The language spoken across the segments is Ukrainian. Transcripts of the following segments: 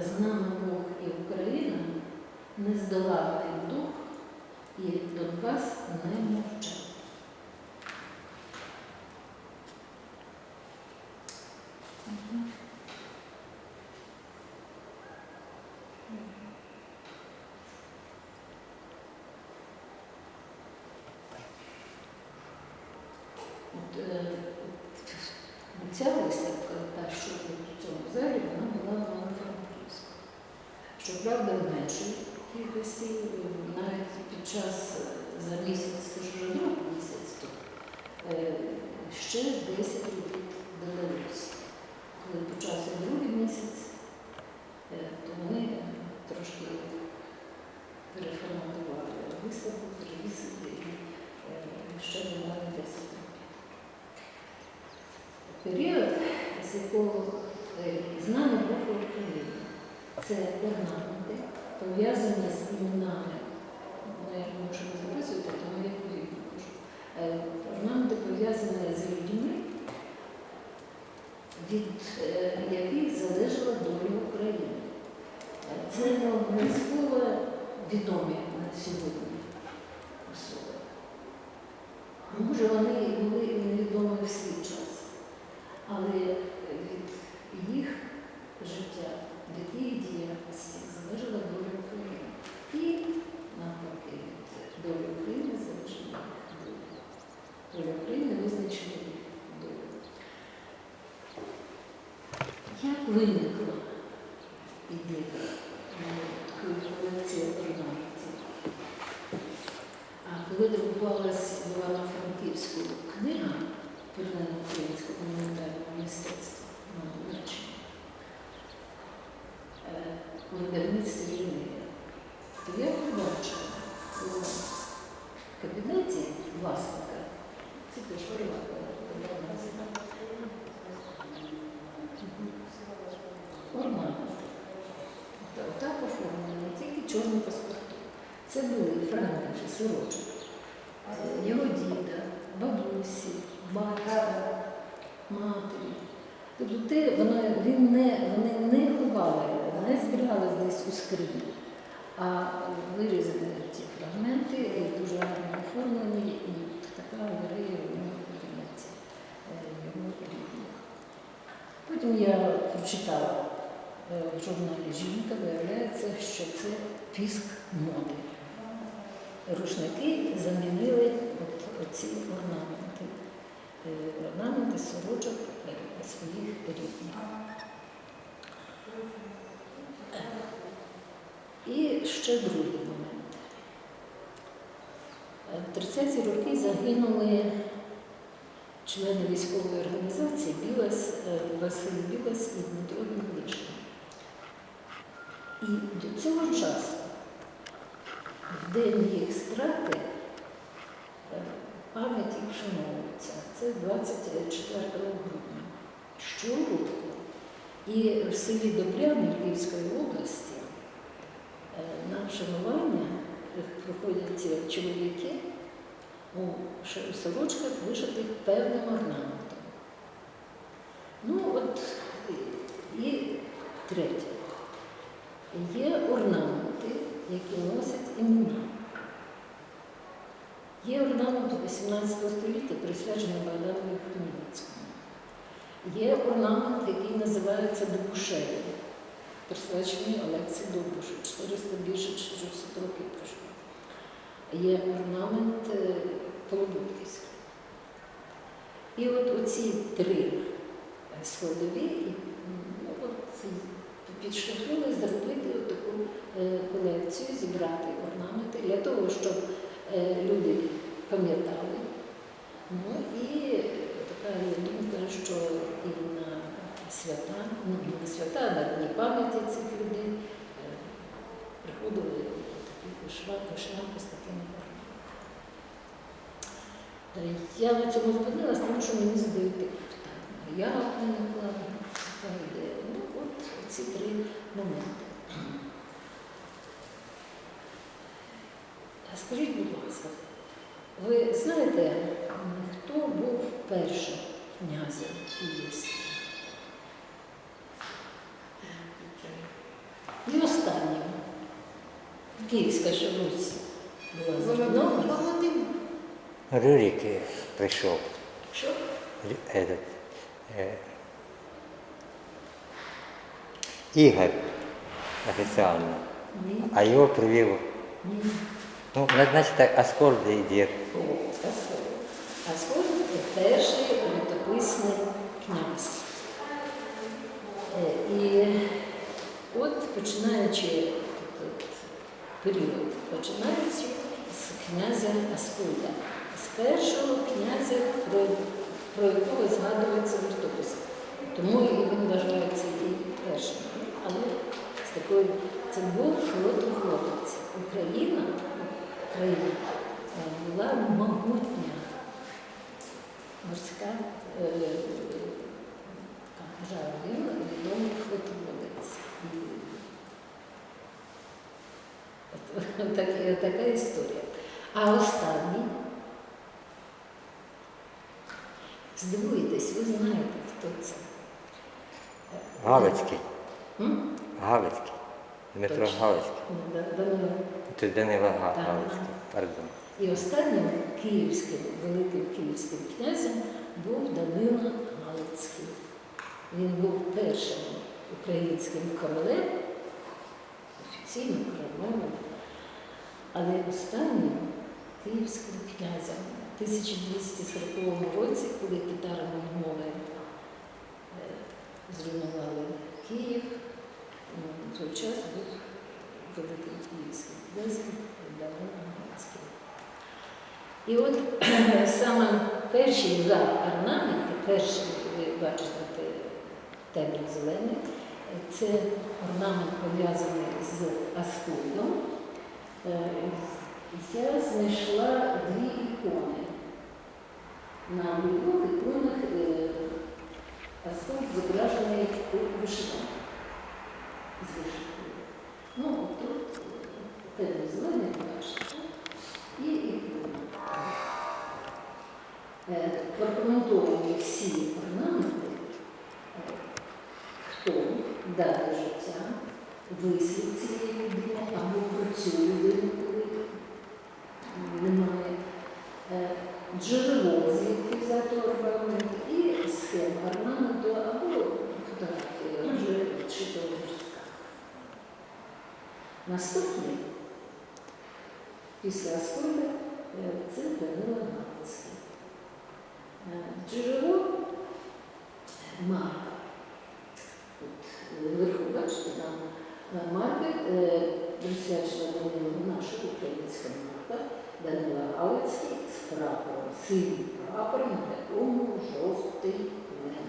З нами Бог і Україна не нездоланний дух і Донбас не мовчав. От, е, Ця виставка, та, що тут у цьому залі, вона була в Івано-Франківську. Меншій кількості, е, навіть під час е, за місяць, другий місяць тут, е, ще 10 робіт додалося. Коли почався другий місяць, то вони трошки переформатували виставку, перевісили і ще додали 10 робіт. Період, з якого е, з нами України, це орнаменти, пов'язані з іменами. Ну, я думаю, що ви записуєте, тому я відповідно кажу. Е, Орнаменти пов'язані з людьми, від е, яких залежала доля України. Е, Це не обов'язково відомі на сьогодні особи. Може, вони були невідомі в свій час але від їх життя, від їх діяльності залежала доля України. І навпаки, від долі України залежала їх доля. Доля України визначила їх долю. Як виникла ідея е, колекції орнаментів? А коли друкувалась в Івано-Франківську книга, Перлина українського монументального мистецтва на Донеччині. Е, У видавництві Лінея. То я побачила у кабінеті власника, це теж приватна Орнамент. Та Отак оформлені, тільки чорні паспорти. Це були фрагменти сорочок. Е, Його діда, бабусі, батька, матері. Тобто те, воно, він не, вони не ховали, не зберігали десь у скрині, а вирізали ці фрагменти і дуже гарно оформлені, і така галерея у нього його рідних. Потім я прочитала е, в журналі Жінка, виявляється, що це піск моди. Рушники замінили от, оці орнаменти, е, орнаменти сорочок е, своїх рідних. І ще другий момент. Е, В 30-ті роки загинули члени військової організації Білас, е, Василь Білас і Дмитро Біглишин. І до цього часу в день їх страти е, пам'ять їх вшановується. Це 24 грудня. Щороку. І в селі Добряни Львівської області е, на вшанування приходять чоловіки у сорочках, вишитих певним орнаментом. Ну от і третє. Орнаменти, які носять імена. Є орнамент 18 століття, присвячений Богданові Хмельницькому. Є орнамент, який називається Дубушею, присвячений Олексі Довбушу, 400 більше 400 років пройшло. Є орнамент е, Полобудківський. І от оці три е, складові ну, от, підштовхнули зробити таку е, колекцію, зібрати орнаменти для того, щоб е, люди пам'ятали. Ну і така є думка, що і на свята, ну не свята, а на дні пам'яті цих людей е, приходили такі вишиванки з такими орнаментами. Я на цьому зупинилась, тому що мені задають такі питання. Я виникла така ідея. Ну, от ці три моменти. Скажіть, будь ласка, ви знаєте, хто був першим князем Київським? І останнє. Київська ж Русь була Володимир забудована. Володимир. Рюрик е, прийшов. Що? Этот, Ігор офіціально. Ні. А його привів. Ну, на- значить так, Аскольд і дід. Аскольд. Перший літописний князь. Е, І от починаючи період, починаючи з князя Аскольда, з першого князя, про, про якого згадується в. Тому він вважається і першим. Але з такої це був флотофлотовці. Україна, Україна е, була могутня морська е, держава. Відомий флотоводець. Така історія. А останній, здивуєтесь, ви знаєте, хто це. Галицький. Галицький. Дмитро Галицький. Це Данила Галицький. Пардон. І останнім київським, великим київським князем був Данило Галицький. Він був першим українським королем, офіційно коронованим, але останнім київським князем у 1240 році, коли татари монголи зруйнували Київ, в той час був великим київським князем Данило Галицький. І от саме перші два орнаменти, перший, ви бачите, темно-зелений, це орнамент пов'язаний з Аскольдом. Е, Я знайшла дві ікони. На обох іконах е, Аскольд зображений у. З вишивкою. Ну, тут е, темно-зелений, бачите, і ікона. Е, Прокоментовані всі орнаменти, е, хто дати життя, вислід цієї людини або про цю після Аскольда е, це Данило Галицький. Джерело марка. От, Вверху, бачите, там е, марка е, присвячена Данилу наша українська марка, Данила Галицький з прапором, синім прапором, на якому жовтий лев.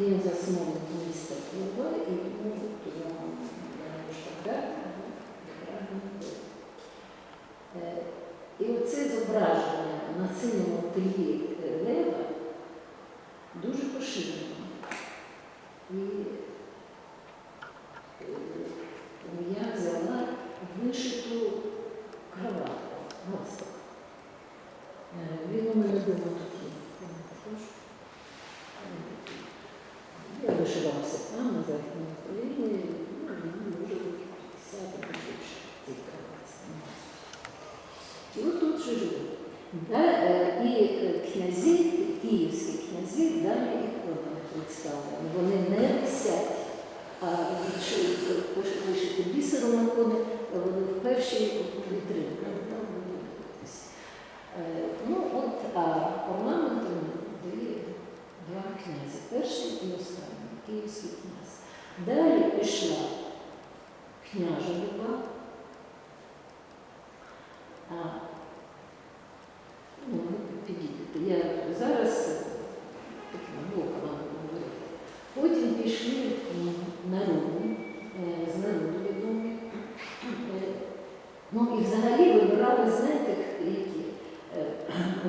Він засновник міста Києва і тому тому штаб Е, І оце зображення на синьому тлі е, лева дуже поширено. І е, я взяла вишиту кроватку, галстук. Е, Він у мене вдома тут є. Я не покажу. Е, Я вишивалася там, на західній Україні, ну, мені може бути 50 або більше цих кроватці. І от тут же живуть. Да, е, і е, князі, київські князі, далі їх вони представлені. Вони не висять, а виши- пиш- вишиті бісером вони, в першій вітрині. Там вони знаходяться. Е, Ну, от, а орнаментом дві, два князі. Перший і останній, київський князь. Далі пішла княжа Люба,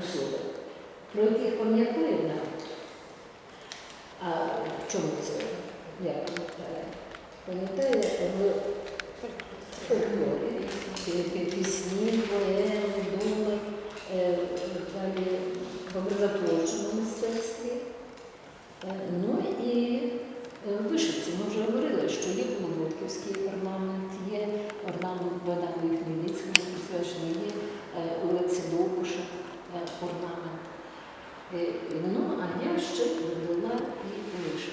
посудок, про яких пам'ятає народ. А в чому це? Я пам'ятаю. Пам'ятає в фольклорі, пісні, поеми, думи, е, далі в образотворчому мистецтві. Е, ну і е, вишивці, ми вже говорили, що є Коломодківський парламент, є орнамент Богдана Хмельницького, присвячений є Олексій Довбуша. Е, орнамент. Е, ну, а я ще додала і книжку.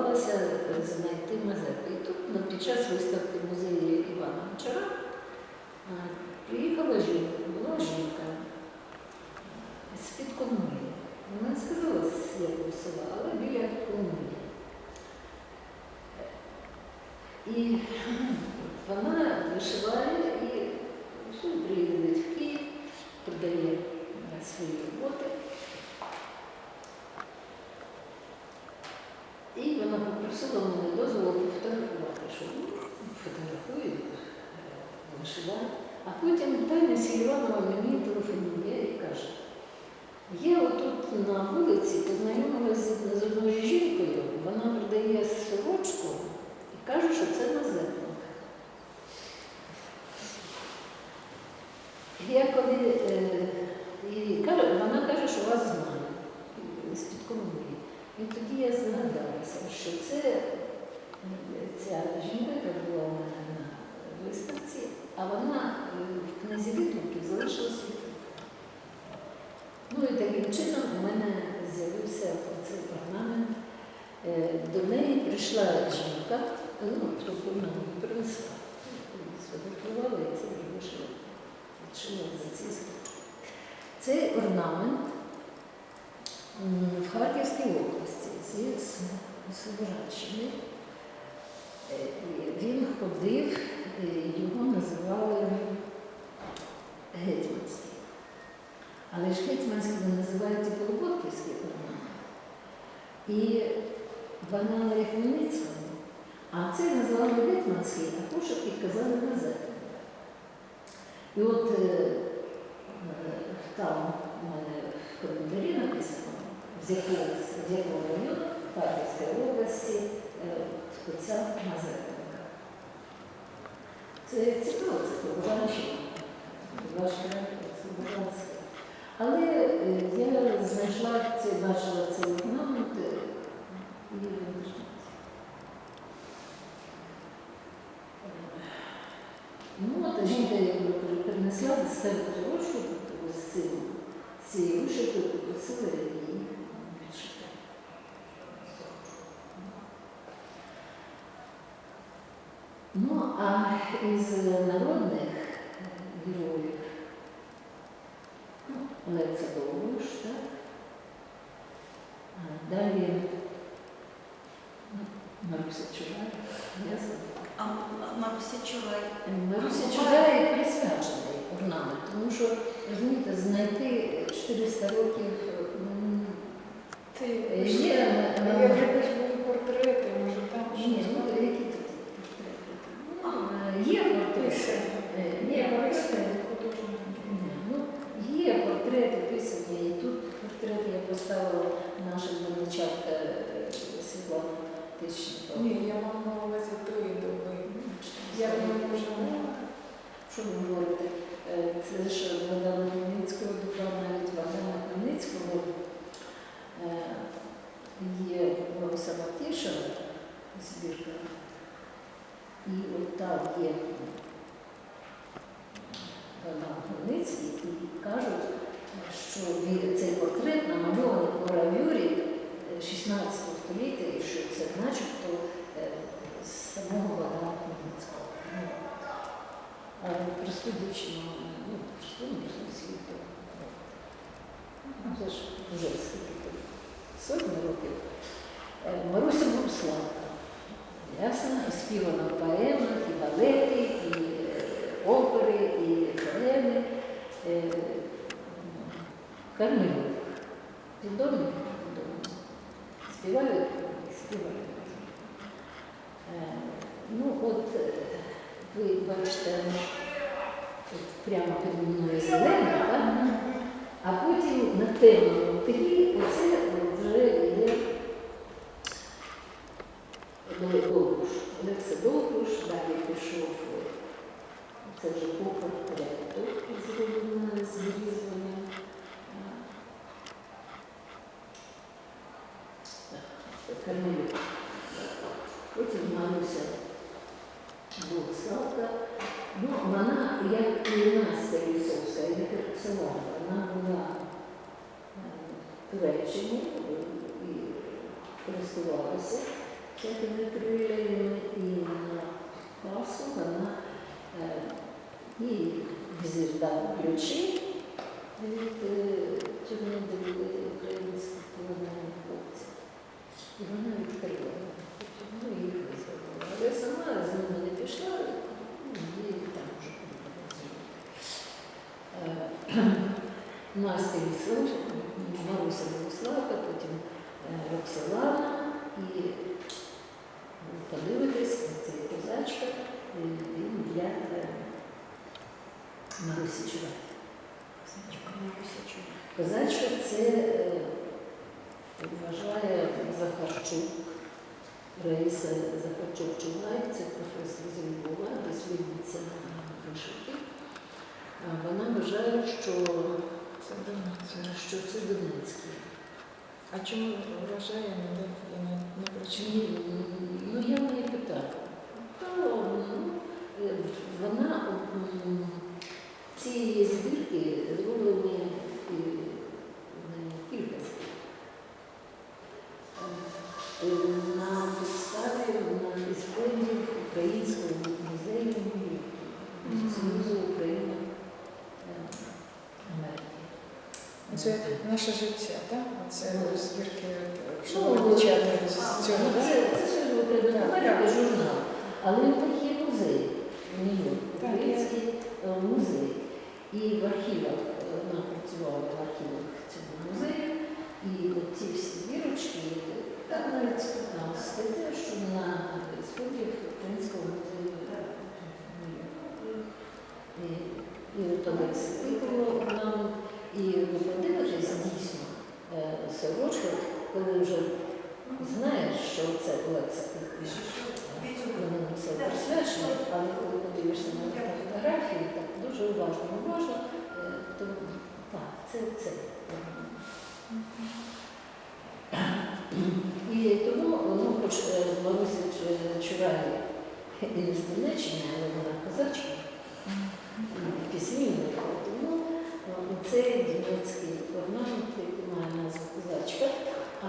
Не вдавалося знайти Мазепи. І тут ну, під час виставки в музеї Івана Гончара приїхала жінка, була жінка з-під Коломиї. Вона сказала, з якого села, але біля Коломиї. І вона вишиває і все, приїздить в Київ, продає е, свої роботи. І вона попросила мене дозволу пофотографувати, що ну, фотографую, е, вишиваю. А потім Таня Сільванова мені телефонує і каже, я отут на вулиці познайомилася з одною жінкою, вона продає сорочку і каже, що це Мазепник. Я коли е, і каже, вона каже, що вас знає з-під Коломиї. І тоді я згадалася, що це е, ця жінка, яка була у мене на виставці, а вона е, в книзі відгуків залишила свій телефон. Ну і таким чином у мене з'явився цей орнамент. Е, До неї прийшла жінка, ну, трохи вона мені принесла. Сфотографувала і це вже вийшло. За. Цей орнамент в Харківській області зі Собораччини. Е, Він ходив, його називали Гетьманський. Але ж Гетьманський він називається Полуботківський орнамент. І Банана Хмельницького, а це називали Гетьманський, а пошуки казали Мазепи. І от е, е, там у мене в календарі написано, з якого, з якого району Харківської області отця Мазепинка. Це цікаво, це Слобожанщина, ваш край, Слобожанська. Але е, я знайшла це, бачила цей орнамент і. Ну, от жінка принесла себе сорочку з цим, з цією вишивкою, попросила її відшити. Ну, а із народних героїв, ну, Олекса Довбуш, так? Далі Маруся Чурай, ясно. А Маруся Чурай. Маруся Чугай присвячений орнамент, тому що, розумієте, знайти 400 років є портрети, може там ні, ну які тут портрети? Ну, Є портрети. Є портрети. Ну, є портрети писані, і тут портрет я поставила наших донечатка е, Світлана Тищенко. Ні, я мав на увазі тої доби. Що ви говорите? Е, Це ж Богдана Хмельницького, душа навіть Богдана Хмельницького е, є Бориса Матішева збірка. І от там є Богдан Хмельницький, і кажуть, що цей портрет намальований по гравюрі е, 16 століття, і що це начебто е, самого Богдана Хмельницького. Але просту дівчину, ну, не просту світу. Це ж вже скільки сотні років. Е, Маруся Богуславка. Ясно, співана в поемах, і балети, і е, опери, і поеми. Е, Кармелюк. Відомі? Співали, співали. Е, Ну, от е, ви бачите, прямо під мною зелене, так? а потім на темному тлі це вже є Довбуш. Олекса Довбуш, далі пішов, це вже по портрету зроблено з вирізуванням. Кармелюк. Потім Маруся Богославка. Ну, вона, як і Настя Лісовська, як вона була е, в Туреччині е, і користувалася цими привілеями, і на Пасху вона і їй візир ключі від е, тюрми, де були українські полонені хлопці. І вона відкрила. Ну, їх визволила. Але сама з ними не пішла, ну, її там вже Е, Настя Віслав, Маруся Богославка, потім е, Роксолана і ну, подивитись, це козачка, він для е, Марусі Чувак. Козачка це е, вважає Захарчук, Раїса Захарчук Чугай, це професор з Львова, дослідниця вишивки. Вона вважає, що, Це Донецьк. що це Донецький. А чому вражає мене? Я не, не прочитала. Ну я питала. То, ну, е, вона ці її збірки зроблені і на кілька збірок. Е, На підставі на ісході Українського музею Союзу України е, Америки. Це наше життя, так? Це збірки Ну, шовковичарної з цього, ну. Це, України Америки журнал. Але в них є музей український е, музей. І в архівах е, вона працювала в архівах цього музею. І от ці всі збірочки, там навіть там стаття, що на сході Українського музею. І, і от Олекса Тихого орнамент. І ви подивитесь дійсно е, сорочка, коли вже знаєш, що це Тихого. Вона все присвячена, але коли подивишся на фотографії, так дуже уважно, уважно, е, то так, це це. І тому, ну, хоч е, Маруся Ч- і не Донеччини, але вона козачка, і письменник, тому е, цей донецький орнамент, який має назву козачка, а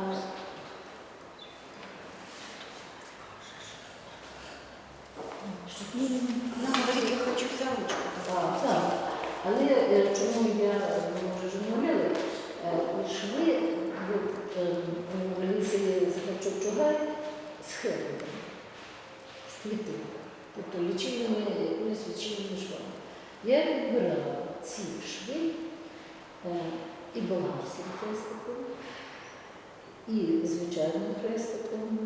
Я навіть хочу за ручку. Так, так. Але е, чому я може говорила, е, е, Раїси Захарчук Чугай з хеликами, з квітами, тобто лічильними, якоюсь лічильними швами. Я відбирала ці шви е, і балансовим хрестиком, і звичайним хрестиком,